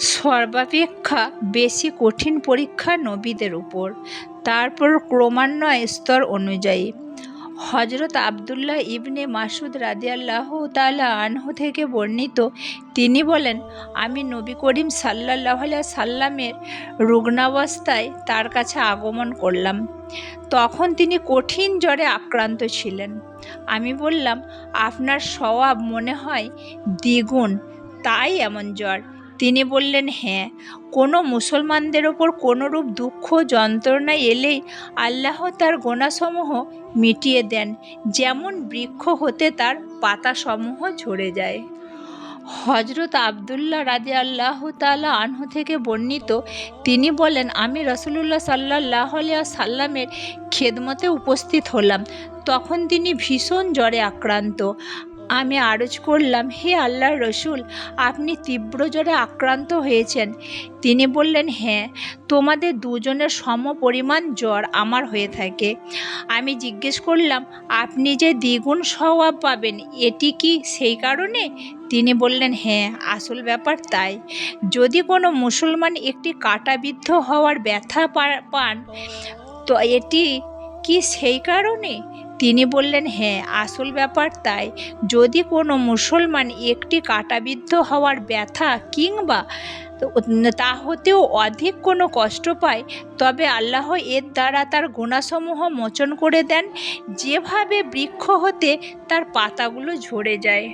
সর্বাপেক্ষা বেশি কঠিন পরীক্ষা নবীদের উপর। তারপর ক্রমান্বয়ে স্তর অনুযায়ী। হজরত আবদুল্লাহ ইবনে মাসুদ রাদিয়াল্লাহ তালা আনহু থেকে বর্ণিত, তিনি বলেন, আমি নবী করিম সাল্লাহ সাল্লামের রুগ্নাবস্থায় তার কাছে আগমন করলাম। তখন তিনি কঠিন জ্বরে আক্রান্ত ছিলেন। আমি বললাম, আপনার স্বভাব মনে হয় দ্বিগুণ, তাই এমন জ্বর। তিনি বললেন হ্যাঁ কোনো মুসলমানদের ওপর কোনোরূপ দুঃখ, যন্ত্রণা এলেই আল্লাহ তার গোনাসমূহ মিটিয়ে দেন। যেমন বৃক্ষ হতে তার পাতাসমূহ ঝরে যায়। হজরত আবদুল্লাহ রাজে আল্লাহ তালা আনহু থেকে বর্ণিত, তিনি বলেন, আমি রসুল্লাহ সাল্লাহ সাল্লামের খেদমতে উপস্থিত হলাম। তখন তিনি ভীষণ জ্বরে আক্রান্ত। আমি আরজ করলাম, হে আল্লাহর রসুল, আপনি তীব্র জ্বরে আক্রান্ত হয়েছেন। তিনি বললেন হ্যাঁ তোমাদের দুজনের সম পরিমাণ জ্বর আমার হয়ে থাকে। আমি জিজ্ঞেস করলাম, আপনি যে দ্বিগুণ স্বভাব পাবেন, এটি কি সেই কারণে? তিনি বললেন হ্যাঁ আসল ব্যাপার তাই। যদি কোনো মুসলমান একটি কাটাবিদ্ধ হওয়ার ব্যথা পান, তো এটি কি সেই কারণে? তিনি বললেন হ্যাঁ আসল ব্যাপার তাই। যদি কোনো মুসলমান একটি কাটাবিদ্ধ হওয়ার ব্যথা কিংবা তা হতেও অধিক কোনো কষ্ট পায়, তবে আল্লাহ এর দ্বারা তার গুণাসমূহ মোচন করে দেন। যেভাবে বৃক্ষ হতে তার পাতাগুলো ঝরে যায়।